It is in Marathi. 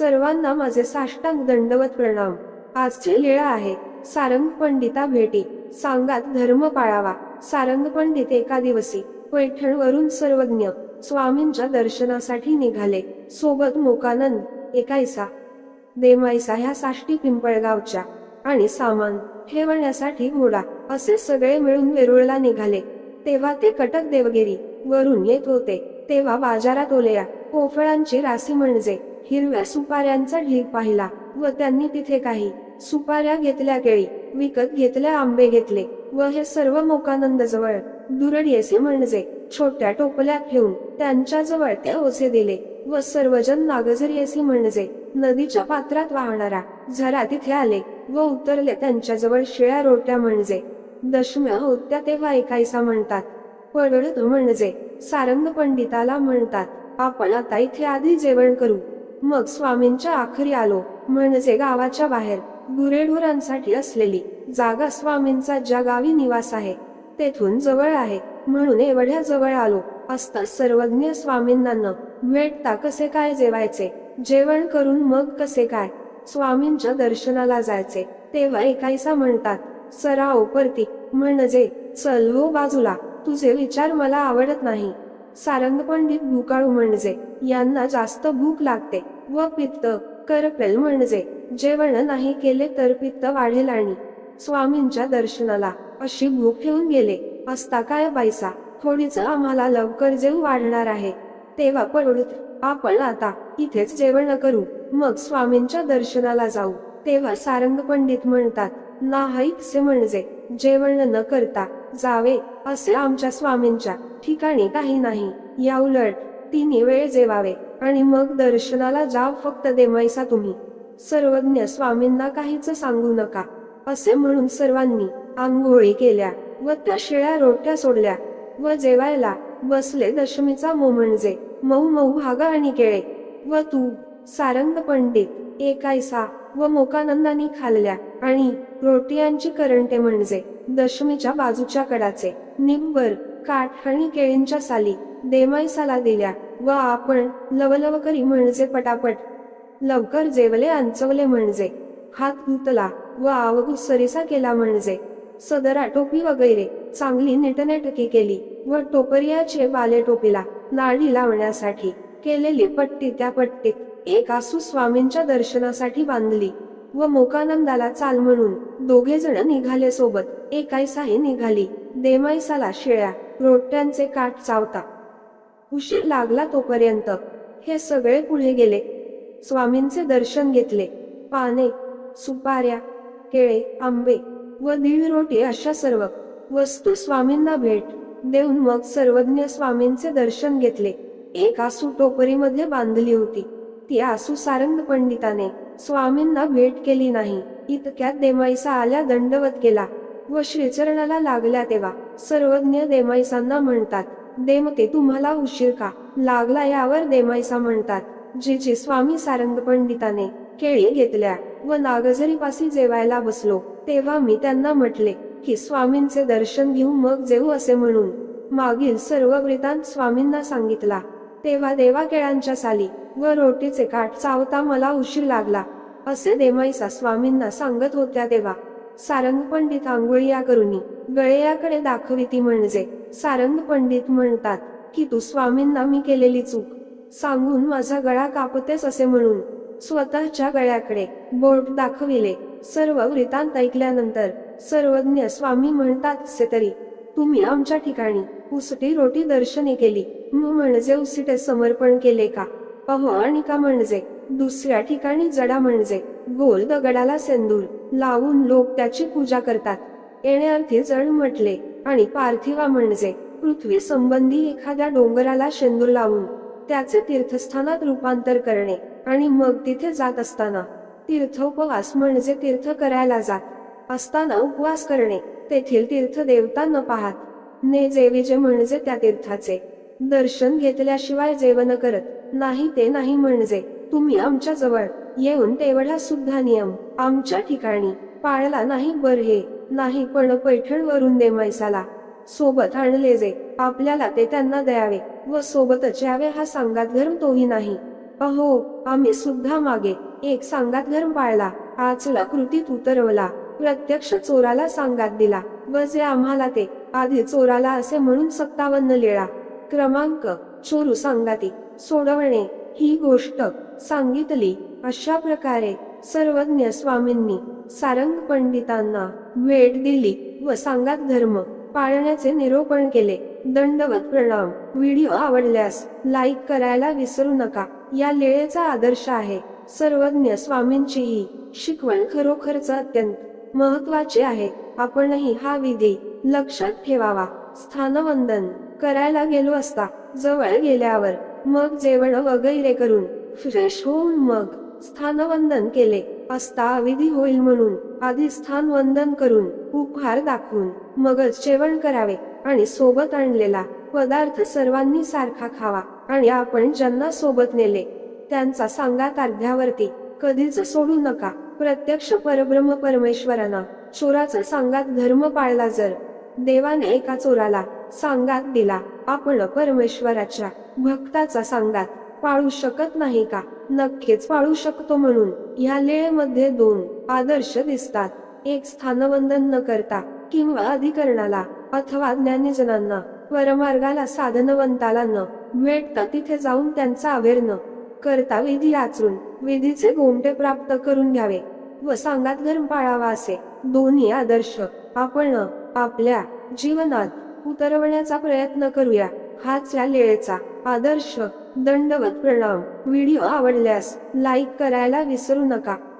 सर्वांना माझे साष्टांग दंडवत प्रणाम. आजची लीळा आहे. सारंग पंडिता भेटी. सांगात धर्म पाळावा. सारंग पंडित एका दिवशी पैठणवरून सर्वज्ञ स्वामींच्या दर्शनासाठी निघाले. सोबत मोकानंद एकायसा देमाईसा ह्या साष्टी पिंपळगावच्या आणि सामान ठेवण्यासाठी घोडा असे सगळे मिळून वेरुळला निघाले. तेव्हा ते कटक देवगिरी वरून येत होते. तेव्हा बाजारात ओलेया पोफळांची राशी म्हणजे हिरव्या सुपाऱ्यांचा ढीग पाहिला व त्यांनी तिथे काही सुपाऱ्या घेतल्या केळी विकत घेतल्या आंबे घेतले व हे सर्व मोकानंद जवळ म्हणजे छोट्या टोपल्या ठेवून त्यांच्या जवळ ते ओसे दिले व सर्वजण नागझरियसी म्हणजे नदीच्या पात्रात वाहणारा झरा तिथे आले व उतरले त्यांच्याजवळ शिळ्या रोट्या म्हणजे दशम्या होत्या तेव्हा एकायसा म्हणतात. पडळत म्हणजे सारंग पंडिताला म्हणतात आपण आता इथे आधी जेवण करू. मग स्वामींच्या आखरी आलो म्हणजे गावाच्या बाहेर गुरेढोरांसाठी असलेली जागा स्वामींचा ज्या गावी निवास आहे तेथून जवळ आहे म्हणून एवढ्या जवळ आलो असता सर्वज्ञ स्वामींना न भेटता कसे काय जेवायचे? जेवण करून मग कसे काय? स्वामींच्या दर्शनाला जायचे तेव्हा एकायसा म्हणतात सराव परती म्हणजे चल हो बाजूला तुझे विचार मला आवडत नाही. सारंग पंडित भूकाळू म्हणजे यांना जास्त भूक लागते व पित्त करपेल म्हणजे जेवण नाही केले तर पित्त वाढेल आणि स्वामींच्या दर्शनाला अशी भूक ठेवून गेले. असता काय पैसा थोडीच आम्हाला लवकर जेव वाढणार आहे. तेव्हा पडू आपण आता इथेच जेवण करू. मग स्वामींच्या दर्शनाला जाऊ. तेव्हा सारंग पंडित म्हणतात नाहैकसे म्हणजे. जेवण न करता जावे असे आमच्या स्वामींच्या ठिकाणी काही नाही. या उलट तिन्ही वेळ जेवावे आणि मग दर्शनाला जाव फक्त देमाईसा तुम्ही. सर्वज्ञ स्वामींना काहीच सांगू नका असे म्हणून सर्वांनी आंघोळी केल्या व त्या शिळ्या रोट्या सोडल्या व जेवायला बसले दशमीचा मो म्हणजे मऊ मऊ भागा आणि केळे व तू सारंग पंडित एकायसा व मोकानंदानी खाल्ल्या. आणि रोटियांची करंटे म्हणजे दशमीच्या बाजूच्या कडाचे. निंबर काठ आणि केळींच्या साली देमाईसाला दिल्या व आपण लवलव करी म्हणजे पटापट. लवकर जेवले अंचवले म्हणजे. हात धुतला व आवघू सरीसा केला म्हणजे. सदरा टोपी वगैरे चांगली नेटनेटकी केली व टोपरियाचे बाले टोपीला नाडी लावण्यासाठी केलेली पट्टी त्या पट्टीत एक आसू स्वामींच्या दर्शनासाठी बांधली. व मोकानंदाला चाल म्हणून दोघे जण निघाले सोबत. एकायसाही निघाली. देमाईसाला शिळ्या रोट्यांचे काठ चावता. उशीर लागला तोपर्यंत. हे सगळे पुढे गेले. स्वामींचे दर्शन घेतले. पाने सुपाऱ्या केळे आंबे व दीड रोटी अशा सर्व वस्तू स्वामींना भेट देऊन मग सर्वज्ञ स्वामींचे दर्शन घेतले. एक आसू टोपरीमध्ये बांधली होती. ती आसू सारंग पंडिताने स्वामींना भेट केली नाही. इतक्यात देमाईसा आल्या दंडवत केला व श्रीचरणाला लागल्या तेव्हा सर्वज्ञ देमाईसांना म्हणतात देमते तुम्हाला उशीर का? लागला यावर देमाईसा म्हणतात जे जे स्वामी सारंग पंडिताने केळी घेतल्या व नागझरीपासी जेवायला बसलो तेव्हा मी त्यांना म्हटले की स्वामींचे दर्शन घेऊ मग जेऊ असे म्हणून. मागील सर्व वृतांत स्वामींना सांगितला. तेव्हा देवाकेळांच्या साली व रोटीचे काठ चावता मला उशीर लागला. असे देमाईसा स्वामींना सांगत होत्या तेव्हा सारंग पंडित आंघोळीया करुनी गळेयाकडे दाखविती म्हणजे सारंग पंडित म्हणतात की तू स्वामींना मी केलेली चूक सांगून माझा गळा कापतेस असे म्हणून स्वतःच्या गळ्याकडे बोट दाखविले. सर्व वृत्तांत ऐकल्यानंतर सर्वज्ञ स्वामी म्हणतात असे तरी तुम्ही आमच्या ठिकाणी उसटी रोटी दर्शनी केली. म म्हणजे उसिटे समर्पण केले का? अहो आणि का म्हणजे? दुसऱ्या ठिकाणी जडा म्हणजे? गोल दगडाला सेंदूर लावून लोक त्याची पूजा करतात. येण्याअर्थी जड म्हटले आणि पार्थिवा म्हणजे? पृथ्वी संबंधी एखाद्या डोंगराला शेंदूर लावून त्याचे तीर्थस्थानात रूपांतर करणे. आणि मग तिथे जात असताना तीर्थोपवास म्हणजे तीर्थ करायला जात. असताना उपवास करणे. तेथील तीर्थ देवता न पाहत ने जेविजे म्हणजे त्या तीर्थाचे. दर्शन घेतल्याशिवाय जेवण करत नाही ते नाही म्हणजे तुम्ही आमच्या जवळ येऊन तेवढा सुद्धा नियम आमच्या ठिकाणी पाळला नाही बर हे. नाही पण पैठण वरून दे मैसाला सोबत आणले जे. आपल्याला ते त्यांना द्यावे व सोबतच यावे हा सांगात धर्म तोही नाही. अहो आम्ही सुद्धा मागे एक सांगात धर्म पाळला. आचला कृतीत उतरवला. प्रत्यक्ष चोराला सांगात दिला व जे आम्हाला ते आधी चोराला असे म्हणून सत्तावन्न लेळा. क्रमांक चोरू सांगाती सोडवणे ही गोष्ट सांगितली. अशा प्रकारे सर्वज्ञ स्वामींनी सारंग पंडितांना भेट दिली व सांगात धर्म पाळण्याचे निरोपण केले. दंडवत प्रणाम. व्हिडिओ आवडल्यास लाईक करायला विसरू नका. या लेळेचा आदर्श आहे. सर्वज्ञ स्वामींची ही शिकवण खरोखरच अत्यंत महत्त्वाचे आहे. आपणही हा विधी लक्षात ठेवावा. स्थानवंदन करायला गेलो असता जवळ गेल्यावर मग जेवण वगैरे करून फ्रेश होऊन मग स्थानवंदन केले. असता अविधी होईल म्हणून आधी स्थान वंदन करून उपहार दाखवून मगच जेवण करावे आणि सोबत आणलेला पदार्थ सर्वांनी सारखा खावा आणि आपण ज्यांना सोबत नेले त्यांचा सांगात अर्ध्यावरती कधीच सोडू नका. प्रत्यक्ष परब्रह्म परमेश्वरांना चोराचा सांगात धर्म पाळला जर. देवाने एका चोराला सांगात दिला आपण परमेश्वराच्या भक्ताचा सांगात पाळू शकत नाही का? नक्कीच पाळू शकतो म्हणून. ह्या लेळेमध्ये दोन आदर्श दिसतात. एक स्थानवंदन न करता किंवा अधिकरणाला अथवा ज्ञानीजनांना परमार्गाला साधनवंताला न भेटता तिथे जाऊन त्यांचा अवेर न करता विधी आचरून विधीचे गोमटे प्राप्त करून घ्यावे. व सांगात धर्म पाळावा असे. दोन्ही आदर्श. आपण आपल्या जीवनात उतरवण्याचा प्रयत्न करूया. हाच या लेळेचा आदर्श दंडवत प्रणाम. व्हिडिओ आवडल्यास लाईक करायला विसरू नका.